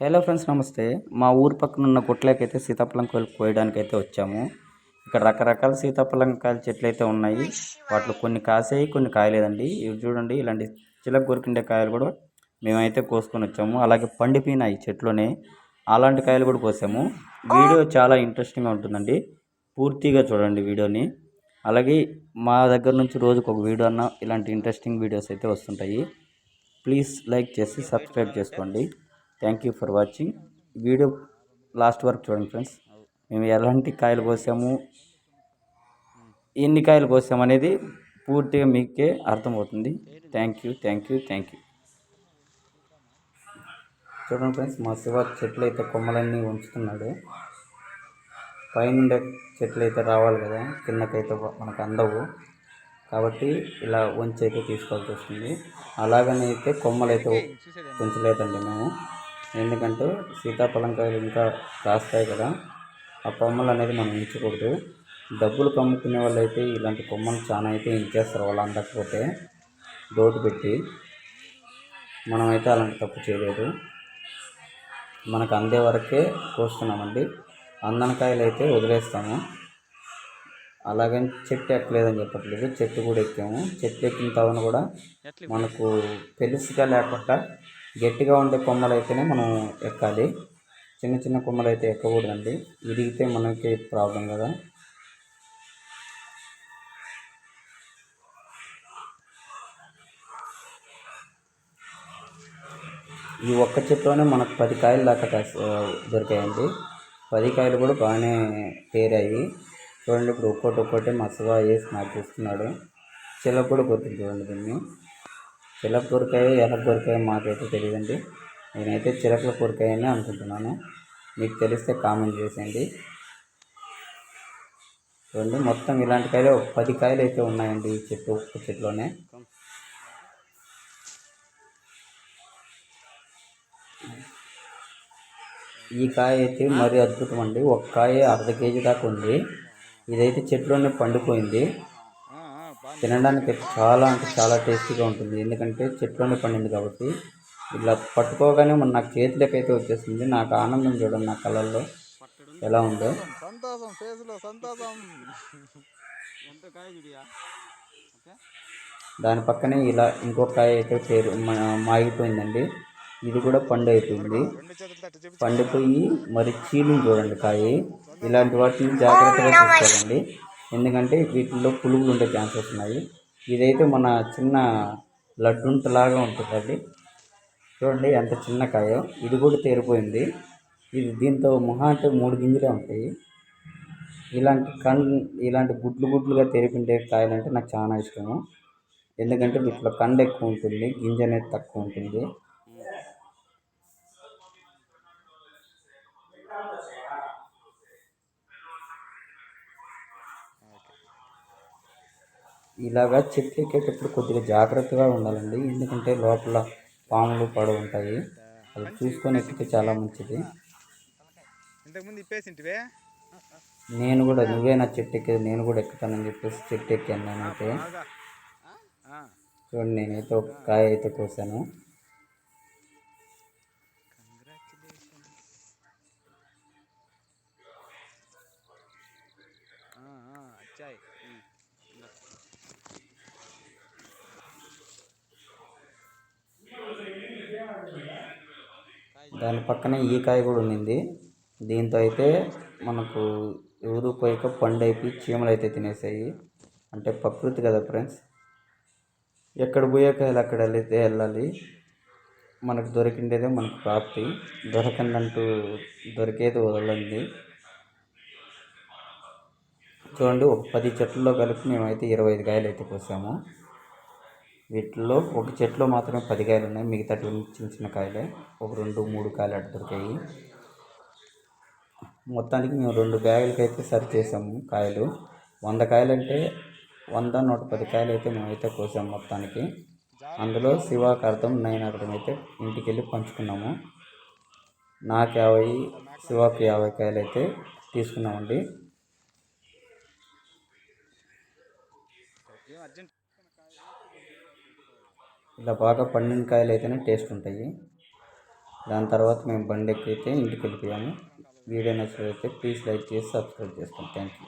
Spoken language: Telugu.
హలో ఫ్రెండ్స్ నమస్తే. మా ఊరు పక్కన ఉన్న గుట్లకైతే సీతాఫలం కోయలు కోయడానికి అయితే వచ్చాము. ఇక్కడ రకరకాల సీతాఫలం కాయల చెట్లు అయితే ఉన్నాయి. వాటిలో కొన్ని కాసాయి కొన్ని కాయలేదండి. ఇవి చూడండి ఇలాంటి చిలక కొరికిండే కాయలు కూడా మేమైతే కోసుకొని వచ్చాము. అలాగే పండిపోయినాయి చెట్లోనే అలాంటి కాయలు కూడా కోసాము. వీడియో చాలా ఇంట్రెస్టింగ్గా ఉంటుందండి. పూర్తిగా చూడండి వీడియోని. అలాగే మా దగ్గర నుంచి రోజుకు ఒక వీడియో అన్న ఇలాంటి ఇంట్రెస్టింగ్ వీడియోస్ అయితే వస్తుంటాయి. ప్లీజ్ లైక్ చేసి సబ్స్క్రైబ్ చేసుకోండి. Thank you for watching video last వరకు చూడండి ఫ్రెండ్స్ మేము ఎలాంటి కాయలు కోసాము ఎన్ని కాయలు కోసాము అనేది పూర్తిగా మీకే అర్థమవుతుంది. Thank you thank you thank you చూడండి ఫ్రెండ్స్ మా శివ చెట్లు అయితే కొమ్మలన్నీ ఉంచుతున్నాడు. పైన చెట్లు అయితే రావాలి కదా కిందకైతే మనకు అందవు. కాబట్టి ఇలా వంచి అయితే తీసుకోవాల్సి వస్తుంది. అలాగని అయితే కొమ్మలు అయితే ఉంచలేదండి మేము. ఎందుకంటే సీతాఫలం కాయలు ఇంకా కాస్తాయి కదా ఆ కొమ్మలు అనేది మనం ఉంచకూడదు. డబ్బులు కమ్ముకునే వాళ్ళు అయితే ఇలాంటి కొమ్మలు చాలా అయితే ఇంచేస్తారు వాళ్ళు అందకపోతే. డోటు పెట్టి మనమైతే అలాంటి తప్పు చేయలేదు. మనకు అందే వరకే కోస్తున్నామండి. అందనకాయలు అయితే వదిలేస్తాము. అలాగని చెట్టు ఎక్కలేదని చెప్పట్లేదు. చెట్టు కూడా ఎక్కాము. చెట్టు ఎక్కిన తవన కూడా మనకు తెలుసుగా లేకుండా గట్టిగా ఉండే కొమ్మలు అయితేనే మనం ఎక్కాలి. చిన్న చిన్న కొమ్మలు అయితే ఎక్కకూడదండి. విరిగితే మనకి ప్రాబ్లం కదా. ఈ ఒక్క చెట్టులోనే మనకు పది కాయలు దాకా కాస్త దొరికాయండి. పది కాయలు కూడా బాగానే తేరాయి చూడండి ఇప్పుడు ఒక్కోటి ఒక్కోటి మసగా వేసి నాకు చూస్తున్నాడు కూడా కొడుతుంది చూడండి దీన్ని. చిలక కొరికాయో ఎలక కొరికాయో మాకైతే తెలియదండి నేనైతే చిలకల కొరికాయని అనుకుంటున్నాను. మీకు తెలిస్తే కామెంట్ చేసేయండి. చూడండి మొత్తం ఇలాంటి కాయలు ఒక పది కాయలు అయితే ఉన్నాయండి ఈ చెట్టు ఒక్క చెట్టులోనే ఈ కాయ అయితే మరీ అద్భుతం అండి. ఒక కాయ అర్ధ కేజీ దాకా ఉంది. ఇదైతే చెట్లోనే పండిపోయింది. తినడానికి చాలా అంటే చాలా టేస్టీగా ఉంటుంది. ఎందుకంటే చెట్లోనే పండింది కాబట్టి ఇలా పట్టుకోగానే మన నాకు చేతిలోకి అయితే వచ్చేసింది. నాకు ఆనందం చూడండి నా కళ్ళల్లో ఎలా ఉందో. సంతోషం ఫేస్లో సంతోషం. దాని పక్కనే ఇలా ఇంకొక కాయ అయితే పేరు మా- మాగిపోయిందండి. ఇది కూడా పండు అయిపోయింది. పండిపోయి మరి చీలు చూడండి కాయ. ఇలాంటి వాటిని జాగ్రత్తగా చూసుకోవాలండి. ఎందుకంటే వీటిల్లో పురుగులు ఉండే ఛాన్సెస్ ఉన్నాయి. ఇదైతే మన చిన్న లడ్డుంటలాగా ఉంటుందండి. చూడండి ఎంత చిన్న కాయో. ఇది కూడా తేరిపోయింది. ఇది దీంతో మహా అంటే మూడు గింజలే ఉంటాయి. ఇలాంటి కండ్ ఇలాంటి గుడ్లు గుడ్లుగా తెరిపిండే కాయలంటే నాకు చాలా ఇష్టము. ఎందుకంటే వీటిలో కండ ఎక్కువ ఉంటుంది గింజ అనేది తక్కువ ఉంటుంది. ఇలాగా చెట్లు ఎక్కేటప్పుడు కొద్దిగా జాగ్రత్తగా ఉండాలండి. ఎందుకంటే లోపల పాములు పడ ఉంటాయి అది చూసుకొని ఎక్కితే చాలా మంచిది. నేను కూడా నువ్వే నా చెట్టు ఎక్కేది నేను కూడా ఎక్కుతానని చెప్పేసి చెట్టు ఎక్కాను నేనైతే చూడండి నేనైతే ఒక కాయ అయితే కోసాను. దాని పక్కనే ఈ కాయ కూడా ఉండింది. దీంతో అయితే మనకు ఎవరు పోయాక పండు అయిపోయి చీమలు అయితే తినేసాయి. అంటే ప్రకృతి కదా ఫ్రెండ్స్. ఎక్కడ పోయాక అక్కడ వెళ్తే వెళ్ళాలి. మనకు దొరికిండేదే మనకు ప్రాప్తి. దొరకందంటూ దొరికేది వదలండి. చూడండి ఒక పది చెట్లలో కలిపి మేమైతే ఇరవై ఐదు కాయలు అయితే కోసాము. వీటిలో ఒక చెట్లో మాత్రమే పది కాయలు ఉన్నాయి. మిగతా చిన్న చిన్న కాయలే. ఒక రెండు మూడు కాయలు అటు దొరికాయి. మొత్తానికి మేము రెండు బ్యాగులకి అయితే సరి చేసాము కాయలు. వంద కాయలు అంటే వంద నూట పది కాయలు అయితే మేమైతే కోసాము మొత్తానికి. అందులో శివాకి అర్థం నైన్ అర్థం అయితే ఇంటికి వెళ్ళి పంచుకున్నాము. నాకు యాభై శివాకి యాభై కాయలు అయితే తీసుకున్నామండి. ఇలా బాగా పండిన కాయలు అయితేనే టేస్ట్ ఉంటాయి. దాని తర్వాత మేము బండి ఎక్కితే ఇంటికి వెళ్ళిపోయాము వీడియో నచ్చినట్లయితే ప్లీజ్ లైక్ చేసి సబ్స్క్రైబ్ చేసుకోండి. Thank you